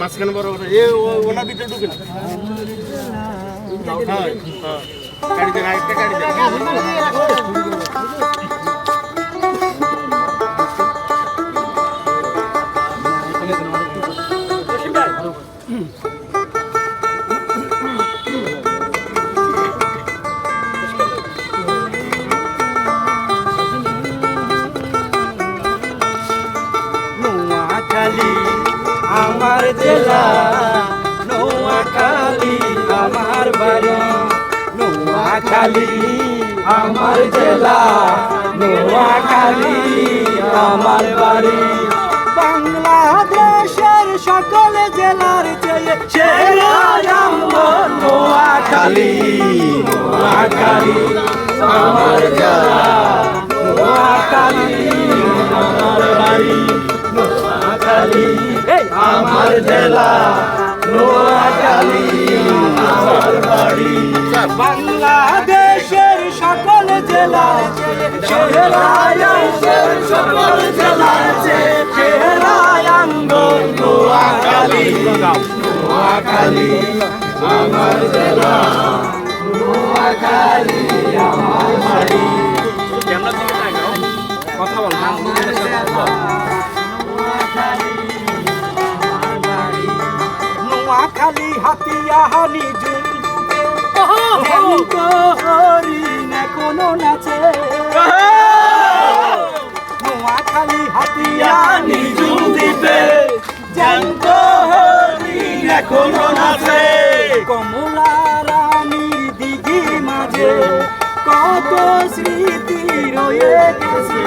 মাঝখানে বড় এ ওনার ভিতরে ঢুকে না। হ্যাঁ হ্যাঁ। গাড়ি দেন আরেকটা গাড়ি দেন আমার জেলা, নোয়াখালী আমার বাড়ি। নোয়াখালী আমার জেলা, নোয়াখালী আমার বাড়ি। বাংলাদেশের সকল জেলার চেয়ে সেরা নম্বর নোয়াখালী নোয়াখালী আমার জেলা। আমার জেলা নোয়াখালী আমার বাড়ি। বাংলাদেশের সকল সেরায়ের সকল সেরায়াঙ্গ নোয়াখালী নোয়াখালী আমার জেলা। নোয়াখালী আমার বাড়ি। কথা বল। হাতিয়া হানি জুন্দুকে হরিণ এখনও নাচে নোয়াখালী হাতিয়া হানি জুন্দিতে জ্যান্ত হরিণ এখনও নাচে কমলা রানীর দিঘি মাঝে কত স্মৃতি রয়ে গেছে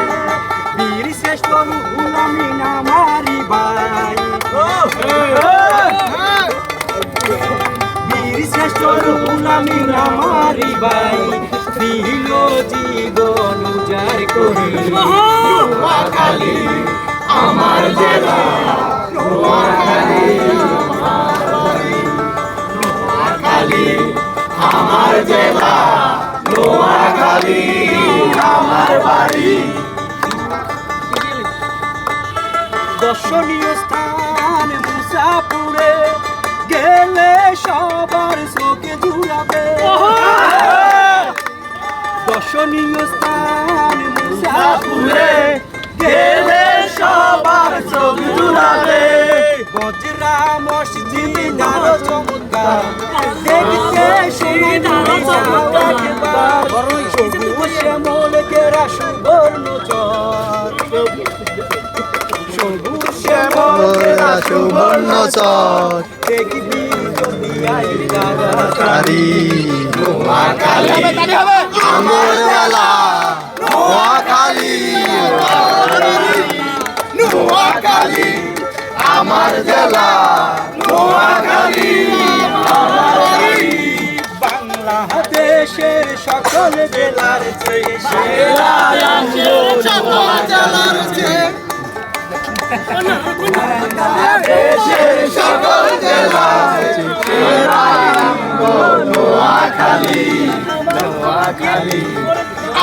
বীর শ্রেষ্ঠ গুলামি নামারি বাই শ্রেষ্ঠ গুলামি নামারি বাই। দিল জীবন উজার করে। নোয়াখালী আমার জেলা। নোয়াখালী নোয়াখালী আমার জেলা। নোয়াখালী আমার বাড়ি। দর্শনীয় স্থান মুসাপুরে গেলে সবার মসজিদ আরও চমৎকার। দেখতে সুন্দর একবার সবুজ শ্যামল কেরা সুবর্ণ চর। সবুজ শ্যামল কেরা সুবর্ণ চর। দেখবি নোয়াখালী আমার জেলা আমার জেলা নোয়াখালী বাংলাদেশের সকল জেলার দেশের সকল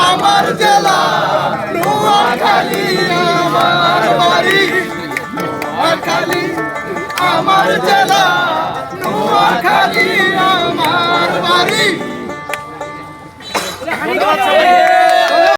আমার জেলা নোয়াখালী আমার জেলা।